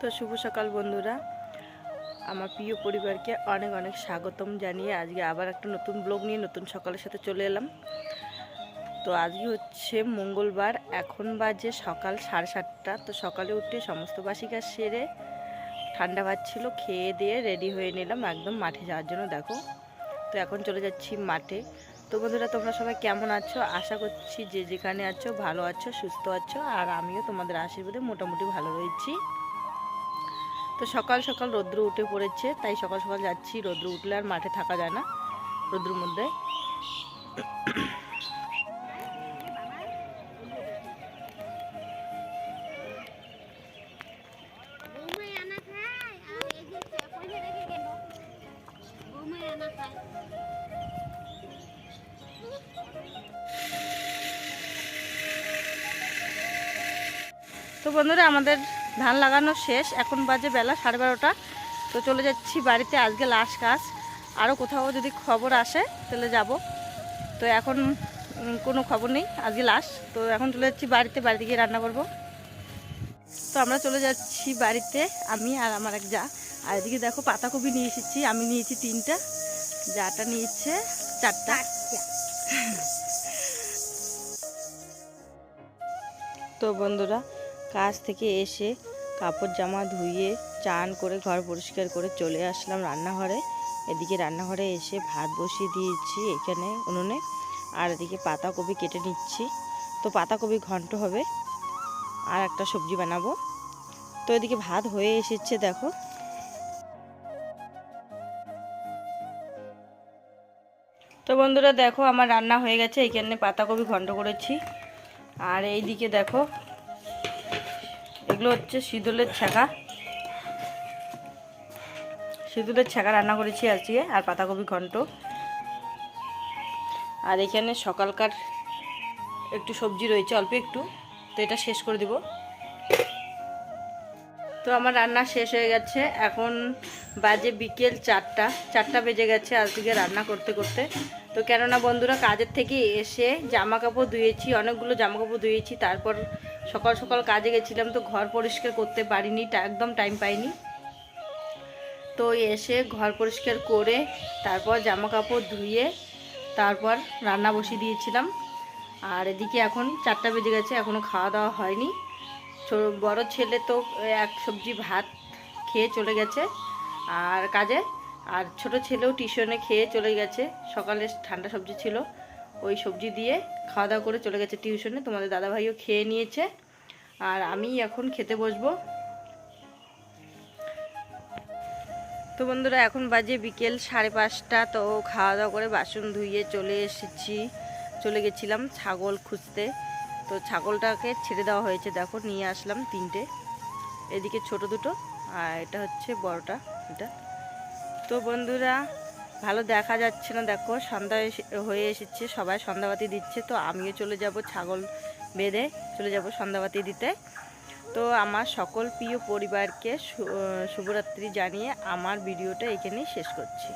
তো শুভ সকাল বন্ধুরা। আমার প্রিয় পরিবারকে অনেক অনেক স্বাগতম জানিয়ে আজকে আবার একটা নতুন ব্লগ নিয়ে নতুন সকালের সাথে চলে এলাম। তো আজকে হচ্ছে মঙ্গলবার, এখন বাজে সকাল সাড়ে সাতটা। তো সকালে উঠে সমস্ত বাসি কাজ সেরে ঠান্ডা পাচ্ছিল খেয়ে দিয়ে রেডি হয়ে নিলাম একদম মাঠে যাওয়ার জন্য, দেখো। তো এখন চলে যাচ্ছি মাঠে। তো বন্ধুরা, তোমরা সবাই কেমন আছো? আশা করছি যে যেখানে আছো, ভালো আছো, সুস্থ আছো, আর আমিও তোমাদের আশীর্বাদে মোটামুটি ভালো রয়েছি। তো সকাল সকাল রৌদ্র উঠে পড়েছে, তাই সকাল সকাল যাচ্ছি। রৌদ্র উঠলে আর মাঠে থাকা যায় না রৌদ্রের মধ্যে। তো বন্ধুরা, আমাদের ধান লাগানো শেষ, এখন বাজে বেলা সাড়ে বারোটা। তো চলে যাচ্ছি বাড়িতে, আজকে লাস্ট কাজ আরও কোথাও যদি খবর আসে, তাহলে যাব। তো এখন কোনো খবর নেই, আজকে লাস্ট তো এখন চলে যাচ্ছি বাড়িতে বাড়িতে গিয়ে রান্না করব। তো আমরা চলে যাচ্ছি বাড়িতে, আমি আর আমার এক যা। আর এদিকে দেখো, পাতাকপি নিয়ে এসেছি, আমি নিয়েছি তিনটা। যাটা নিয়েছে, চারটা। তো বন্ধুরা, কাজ থেকে এসে কাপড় জামা ধুয়ে, চান করে ঘর পরিষ্কার করে চলে আসলাম রান্নাঘরে। এদিকে রান্নাঘরে এসে ভাত বসিয়ে দিয়েছি এখানে উনুনে। আর এদিকে পাতাকপি কেটে নিচ্ছি। তো পাতাকপি ঘন্ট হবে। আর একটা সবজি বানাবো। তো এদিকে ভাত হয়ে এসেছে, দেখো। তো বন্ধুরা, দেখো আমার রান্না হয়ে গেছে। এইখানে পাতাকপি ঘন্ট করেছি। আর এইদিকে দেখো এগুলো হচ্ছে শীতলের ছাকা শীতলের ছাকা রান্না করেছি আজকে, আর পাতাকপি ঘন্ট। আর এখানে সকালকার একটু সবজি রয়েছে, অল্প একটু। তো এটা শেষ করে দিব। তো আমার রান্না শেষ হয়ে গেছে। এখন বাজে বিকেল চারটা। চারটা বেজে গেছে আজকে রান্না করতে করতে। তো কেননা বন্ধুরা, কাজের থেকে এসে জামা কাপড় ধুয়েছি, অনেকগুলো জামা কাপড় ধুয়েছি, তারপর সকাল সকাল কাজে গেছিলাম তো ঘর পরিষ্কার করতে পারিনি একদম টাইম পাইনি। তো এসে ঘর পরিষ্কার করে তারপর জামা কাপড় ধুয়ে তারপর রান্না বসিয়ে দিয়েছিলাম। আর এদিকে এখন চারটা বেজে গেছে এখনও খাওয়া দাওয়া হয়নি। বড় ছেলে তো এক সবজি ভাত খেয়ে চলে গেছে আর কাজে। আর ছোট ছেলেও টিউশনে খেয়ে চলে গেছে, সকালে ঠান্ডা সবজি ছিল, ওই সবজি দিয়ে খাওয়া দাওয়া করে চলে গেছে টিউশনে, তোমাদের দাদাভাইও খেয়ে নিয়েছে। আর আমি এখন খেতে বসবো। তো বন্ধুরা, এখন বাজে বিকেল সাড়ে পাঁচটা, তো খাওয়া দাওয়া করে বাসন ধুয়ে চলে এসেছি। চলে গেছিলাম ছাগল খুঁজতে। তো ছাগলটাকে ছেড়ে দেওয়া হয়েছে, দেখো নিয়ে আসলাম তিনটে। এদিকে ছোট দুটো, আর এটা হচ্ছে বড়টা, এটা। তো বন্ধুরা ভালো দেখা যাচ্ছে না, দেখো সন্ধ্যা হয়ে এসেছে, সবাই সন্ধ্যাবাতি দিচ্ছে, তো আমিও চলে যাব ছাগল বেঁধে, চলে যাব সন্ধ্যাবাতি দিতে। তো আমার সকল প্রিয় পরিবারকে শুভরাত্রি জানিয়ে আমার ভিডিওটা এখানেই শেষ করছি।